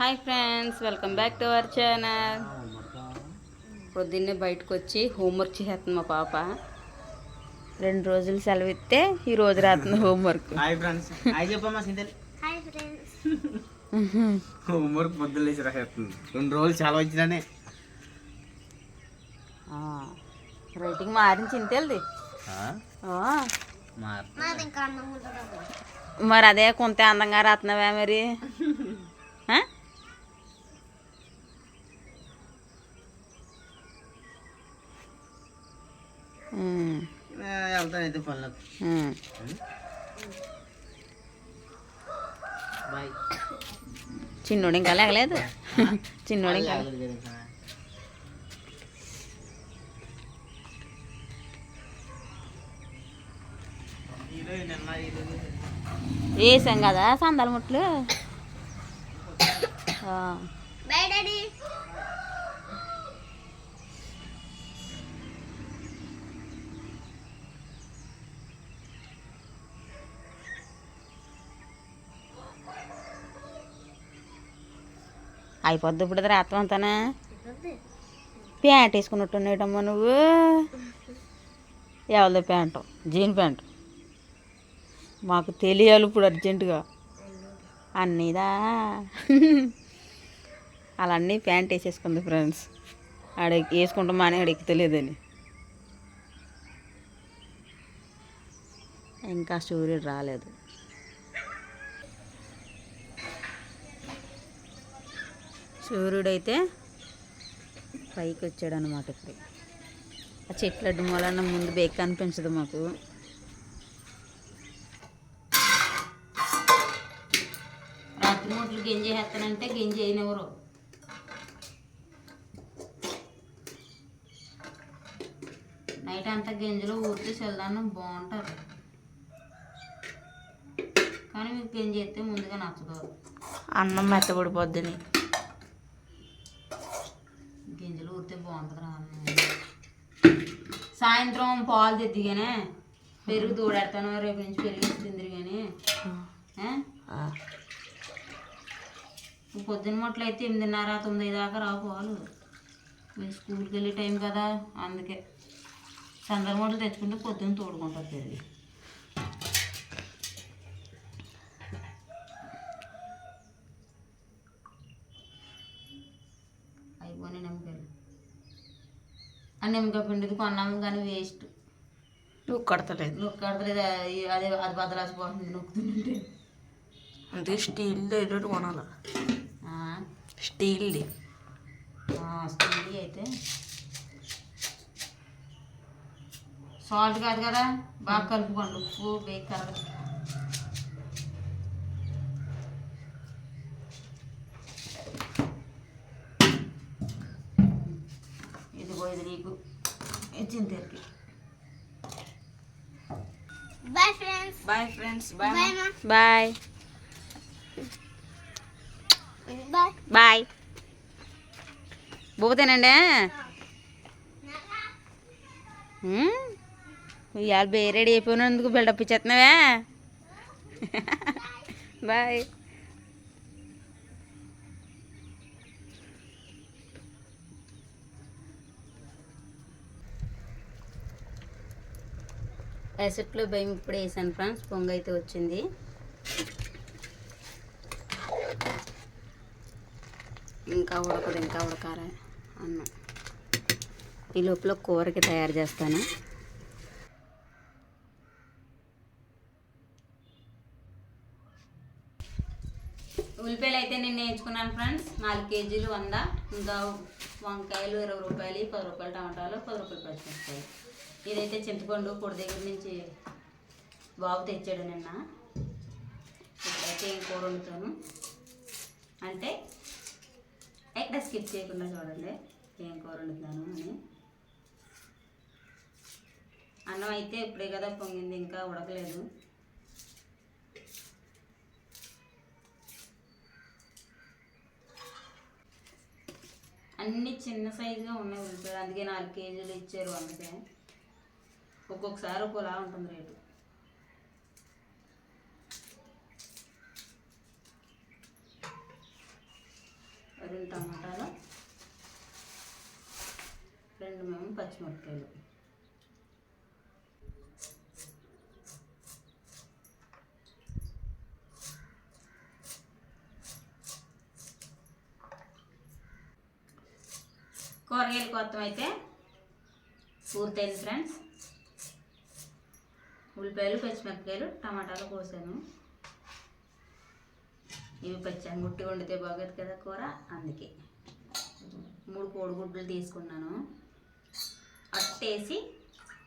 Hi friends welcome back to our channel. పొద్దున్నే బయటకు వచ్చి హోంవర్క్ చేస్తుంది మా పాప. రెండు రోజులు సెలవు ఇస్తే ఈ రోజు రాస్తుంది హోంవర్క్. Hi friends. హాయ్ చెప్పమ్మా సింతల్ హాయ్ ఫ్రెండ్స్. హోంవర్క్ పొద్దున్న లేచి రాసేస్తుంది రెండు రోజులు చాలా వచ్చినానే రైటింగ్ మారిన చింతేది మార్ అదే కొంత అందంగా రాస్తున్నావా మరి? పనులకు. బాయ్. చిన్నోడు ఇంకా లేగలేదు. చిన్నోడు ఇంకా వేసాం కదా సందాల ముట్లు? అయిపోద్ది ఇప్పుడు రాత్రం అంతానా? ప్యాంట్ వేసుకున్నట్టున్నాడమ్మా నువ్వు. ఎవరిదో ప్యాంటు? Jean pant. మాకు తెలియాలి ఇప్పుడు అర్జెంటుగా. అన్నీదా? అలా అన్నీ ప్యాంట్ వేసేసుకుంది ఫ్రెండ్స్. ఆడ వేసుకుంటాం అని ఆడ ఎక్కుతలేదని ఇంకా సూర్యుడు రాలేదు. సూర్యుడైతే పైకి వచ్చాడు అనమాట ఇప్పుడు. ఆ చెట్లు అడ్డు ముందు బేక్ కనిపించదు మాకు. రాత్రి మూటలు గింజ వేస్తానంటే గింజ అయినవరు నైట్ అంతా గింజలు ఊరితే చల్దానం బాగుంటారు. కానీ మీకు గింజ అయితే ముందుగా నచ్చదు. అన్నం మెత్తబడిపోద్దని. సాయంత్రం పాలు తెద్దిగానే పెరుగు తోడెడతాను రేపు నుంచి పెరుగు తిందిరు కానీ పొద్దున్న మొట్లు అయితే ఎనిమిదిన్నర తొమ్మిది దాకా రావు పాలు. మీరు స్కూల్కి వెళ్ళే టైం కదా అందుకే. సందర్ మొట్లు తెచ్చుకుంటే పొద్దున్న తోడుకుంటారు పెరుగు. అయిపోయిన నిమ్మకాయలు. ఆ నిమ్మకాయ పిండిది కొన్నాము కానీ వేస్ట్. నువ్వు కడతలేదు. నొక్కడతలేదు అదే అది బదలాసిపోతుంది నొక్కుతుంటే. అంటే స్టీల్ది ఏదో కొనాలి? స్టీల్ది స్టీల్ అయితే. సాల్ట్ కాదు కదా బాగా కలుపుకోండి ఉప్పు బేక్ కరగదు ఇది నీకు. ఇచ్చిన friends boy friends bye bye మా బాయ్ బై బాయ్ బోతేనండి ఇవాళ బే రెడీ అయిపోయినందుకు బిల్డప్ ఇచ్చేస్తున్నావా? బాయ్ యాసెట్లో భయం ఇప్పుడు వేసాను ఫ్రెండ్స్ పొంగ అయితే వచ్చింది. ఇంకా ఉడకదు ఇంకా ఉడకారా అన్నం. ఈ లోపల కూరకి తయారు చేస్తాను. ఉల్లిపాయలు అయితే నేను నేర్చుకున్నాను ఫ్రెండ్స్ నాలుగు కేజీలు వంద. ఇంకా వంకాయలు ఇరవై రూపాయలు పది రూపాయలు టమాటాలు పది రూపాయలు పచ్చిమిరపకాయలు. ఇదైతే చింతపండు పొడి దగ్గర నుంచి బాబు తెచ్చాడు నిన్న. ఇప్పుడైతే ఏం కూర వండుతాను అంటే ఎక్కడ స్కిప్ చేయకుండా చూడండి. ఏం కూర వండుతున్నాను అని. అన్నం అయితే ఇప్పుడే కదా పొంగింది ఇంకా ఉడకలేదు. అన్ని చిన్న సైజుగా ఉన్నాయి ఉల్లిపాయలు అందుకే నాలుగు కేజీలు ఇచ్చారు అందుకే. ఒక్కొక్కసారి ఒక్కోలా ఉంటుంది రేటు. రెండు టమాటాలు రెండు మేము పచ్చిమిరపకాయలు. కూరగాయల కొత్తం అయితే పూర్తయింది ఫ్రెండ్స్. ఉల్లిపాయలు పచ్చిమిరపకాయలు టమాటాలు కోసాను. ఇవి పచ్చి గుట్టి వండితే బాగోదు కదా కూర అందుకే. మూడు కోడిగుడ్లు తీసుకున్నాను. అట్టేసి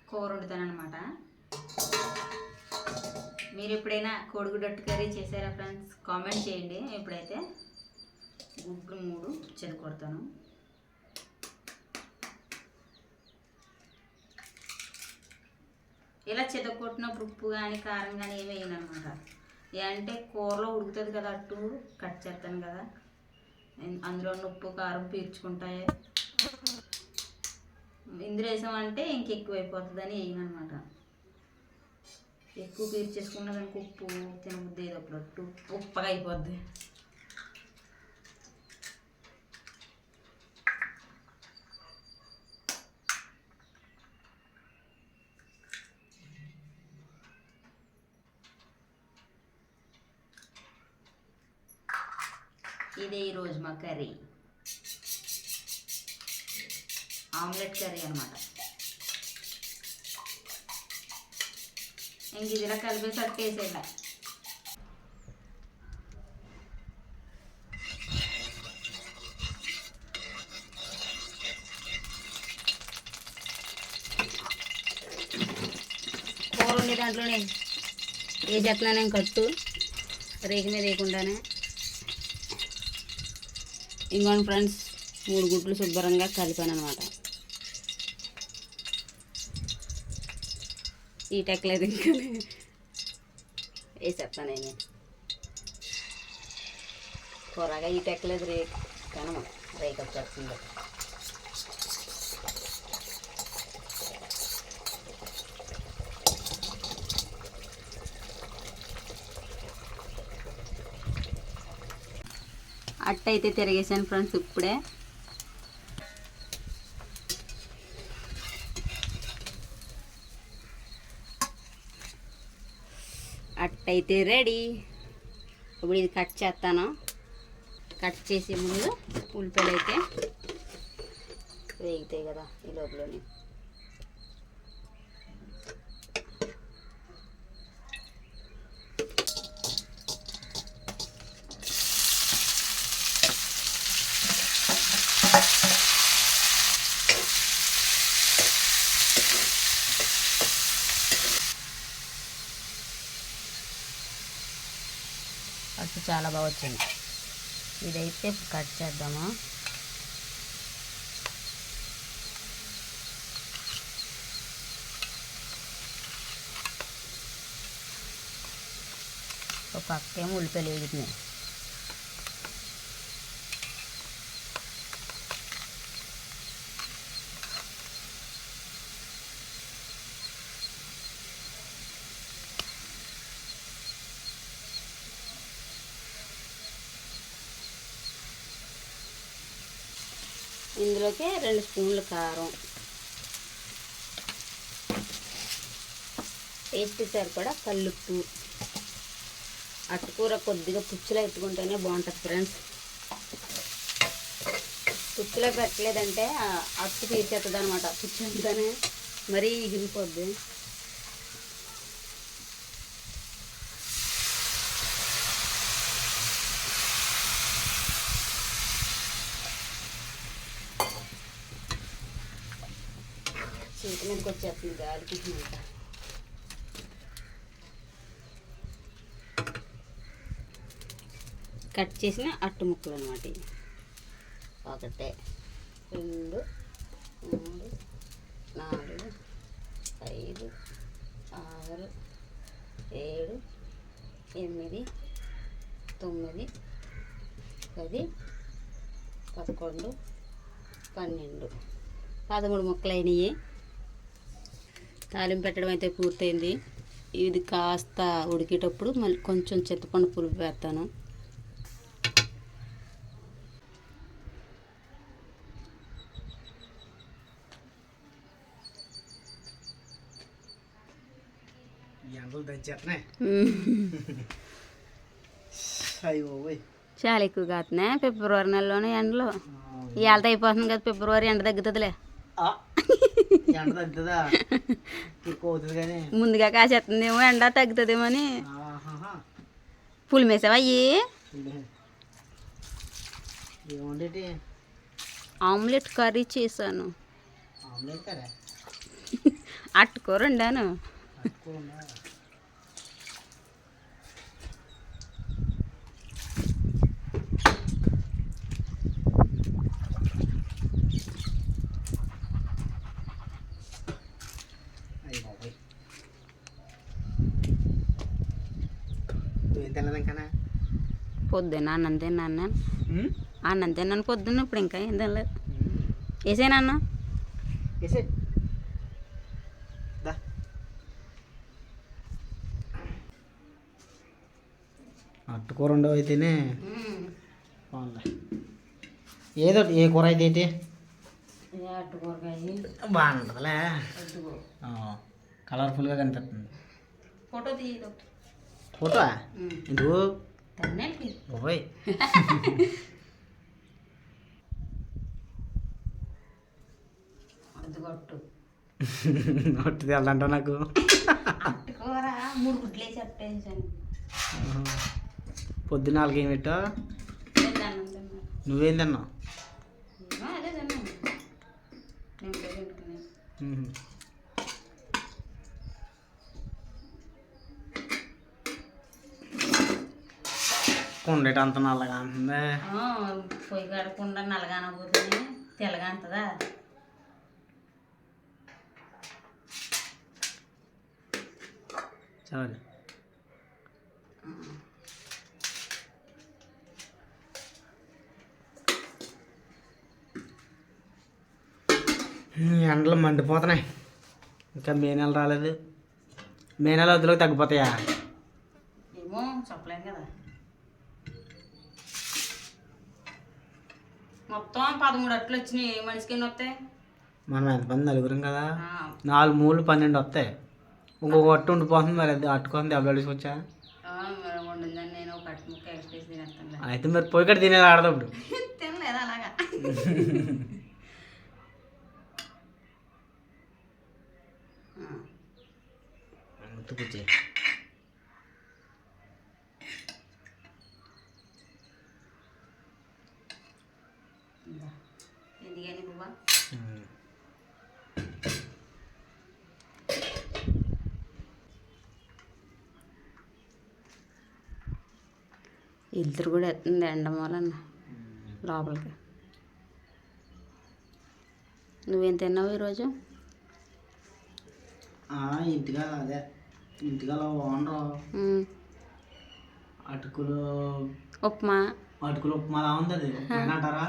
కూర వండుతాను అనమాట మీరు ఎప్పుడైనా కోడిగుడ్డు అట్టు కర్రీ చేశారా ఫ్రెండ్స్? కామెంట్ చేయండి. ఎప్పుడైతే గుడ్లు మూడు చెదకొడతాను ఇలా చెదకొట్టినప్పుడు ఉప్పు కానీ కారం కానీ ఏమి వేయను అనమాట అంటే కూరలో ఉడుకుతుంది కదా అట్టు కట్ చేస్తాను కదా. అందులో ఉన్న ఉప్పు కారం పీల్చుకుంటాయి. ఇందులో వేసామంటే ఇంకెక్కువైపోతుందని వేయను అనమాట ఎక్కువ పీల్చేసుకున్నదానికి ఉప్పు తినబుద్ది ఏదో ఒకటి ఉప్పగా అయిపోద్ది. ఇదే ఈరోజు మా కర్రీ ఆమ్లెట్ కర్రీ అనమాట ఇంక ఇది ఇలా కలిపేసి అట్టేసేలా కూర ఉండే దాంట్లోనే వేసేస్తున్నాను కట్టు రేకు మీద వేయకుండానే ఇంకోండి ఫ్రెండ్స్ మూడు గుడ్లు శుభ్రంగా కలిపాను అనమాట ఈ టెక్లేదు ఇంకా వేసేస్తాను నేను. త్వరగా ఈ టెక్లేదు రేక్ కనమ రేక్ వచ్చేస్తుంది అట్ట అయితే తిరిగేసాను ఫ్రెండ్స్ ఇప్పుడే. అట్టయితే రెడీ. ఇప్పుడు ఇది కట్ చేస్తాను. కట్ చేసే ముందు ఉల్లిపాయలు అయితే వేగుతాయి కదా ఈ లోపలనే అట్టు చాలా బాగా వచ్చింది. ఇదైతే కట్ చేద్దాము. ఒక పక్కేమో ఉల్లిపాయలు వేగుతున్నాయి. ఇందులోకి రెండు స్పూన్లు కారం. టేస్ట్ సరిపడా కల్లుప్పు. అట్టుకూర కొద్దిగా పుచ్చులో ఎత్తుకుంటేనే బాగుంటుంది ఫ్రెండ్స్. పుచ్చులో పెట్టలేదంటే అట్టు తీసేస్తుంది అనమాట పుచ్చు అంతానే మరీ ఎగిరిపోద్ది చేతి మీదకి వచ్చేస్తుంది గాలికి ఇంకా కట్ చేసిన అట్టు ముక్కలు అనమాట ఒకటే రెండు మూడు నాలుగు ఐదు ఆరు ఏడు ఎనిమిది తొమ్మిది పది పదకొండు పన్నెండు. పదమూడు ముక్కలు అయినాయి తాలింపు పెట్టడం అయితే పూర్తయింది. ఇది కాస్త ఉడికేటప్పుడు మళ్ళీ కొంచెం చింతపండు పులుపు వేస్తాను. చాలా ఎక్కువ కాతున్నాయి ఫిబ్రవరి నెలలోనే ఎండలో. ఎలా అయిపోతుంది కదా ఫిబ్రవరి ఎండ తగ్గుతుందిలే. ముందుగా కాసేస్తుందేమో ఎండ తగ్గుతుందేమో అని ఆహాహా. పులి మేసావా అయ్యి? ఆమ్లెట్ కర్రీ చేశాను. అట్టుకూర వండాను తక్కువ ఉందా? అయ్య బాబోయ్. నువ్వేం తినలేదు ఇంకానా పొద్దున్న అన్నం తిన్నాను అన్నం. తిన్నాను పొద్దున్న ఇప్పుడు ఇంకా ఏం తినలేదు. వేసేనా అన్నం అట్టుకూర ఉండవు అయితేనే. ఏదో ఏ కూర అయితే బాగానే ఉంటుందిలే కలర్ఫుల్గా కనిపిస్తుంది. ఫోటో తీయదు ఫోటో ఎందుకు అద్దుగొట్టు ఒట్టి తెల్లంటావు నాకు. మూడు గుడ్లు పొద్దున్న నాలుగు తిన్నాను నువ్వేం తిన్నావు ఏమో అదే తిన్నాను నేను కూడా తింటున్నాను మ్మ్. కొండేట అంత నల్లగా ఉంటుంది? ఆ, పొయ్యి కడకుండా నల్లగానపోతుంది తెల్లగా అంతదా చాలు. ఎండలు మండిపోతున్నాయి. ఇంకా మే నెల రాలేదు. మే నెల వద్దులోకి తగ్గిపోతాయా ఏమో చెప్పలేం కదా మొత్తం పదమూడు అట్లు వచ్చినాయి మనిషికి ఎన్ని వస్తాయి? మనం ఎంతమంది నలుగురం కదా? నాలుగు మూడు పన్నెండు వస్తాయి. ఇంకొక అట్టు ఉండిపోతుంది మరి అది అట్టుకొని దెబ్బలు తీసుకొచ్చా అయితే మరి పోయి కట్టి తినేది ఆడదప్పుడు తినలేదు అలాగా ఉతుకుచ్చే ఇందా. ఎందుకని బాబా ఇద్దరు కూడా ఎత్తుంది ఎండ మూలన్న లోపలికి. నువ్వేం తిన్నావు ఈరోజు? ఇంటిగా అదే. ఇంటిగా ఓనరు అటుకులు ఉప్మా. అటుకులు ఉప్మా ఉంది అది అంటారా?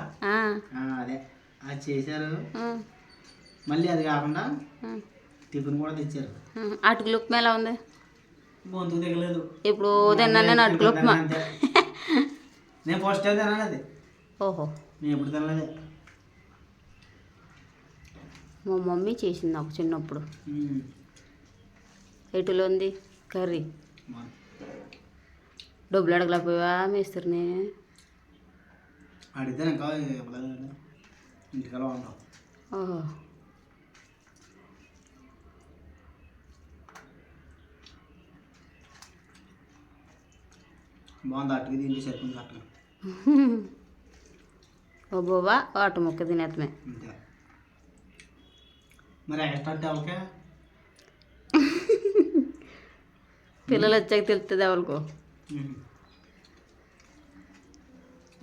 అదే. అది చేశారు. మళ్ళీ అది కాకుండా టిఫిన్ కూడా తెచ్చారు. అటుకులు ఉప్మా ఎలా ఉంది? గొంతుకు దిగలేదు ఇప్పుడు తిన్నాను నేను అటుకులు ఉప్మా. నేను ఫస్ట్ టైం తినాలి అది. ఓహో. నేను ఎప్పుడు తినలేదు. మా మమ్మీ చేసింది నాకు చిన్నప్పుడు. ఎటులో ఉంది కర్రీ. డబ్బులు అడగలేకపోయావా మేస్త్రిని? అడిగితే ఇంకా ఇవ్వలేదు ఇంటికలో ఉండవు ఓహో బాగుంది అట్టుకు తింటే సరిపోయింది అట్టుకు ఓ బాబా వాటి ముక్క తినేత్తమే అంతే మరి ఎక్స్ట్రా అంటే వాళ్ళకే పిల్లలు వచ్చాక తెలుస్తుంది ఎవరికో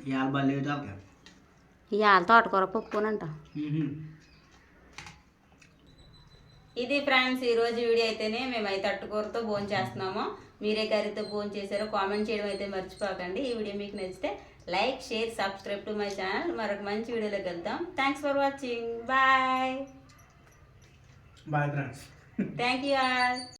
ఇవాళ బల్లి వాళ్ళకే ఇవాళ తోటకూర పప్పునంట. ఇది ఫ్రెండ్స్ ఈరోజు వీడియో అయితేనే మేమైతే అట్టుకూరతో భోజనం చేస్తున్నాము. మీరే కర్రీతో భోజనం చేశారో కామెంట్ చేయడం అయితే మర్చిపోకండి. ఈ వీడియో మీకు నచ్చితే like share subscribe to my channel. మరొక మంచి వీడియోలోకి వెళ్దాం. Thanks for watching bye bye friends thank you all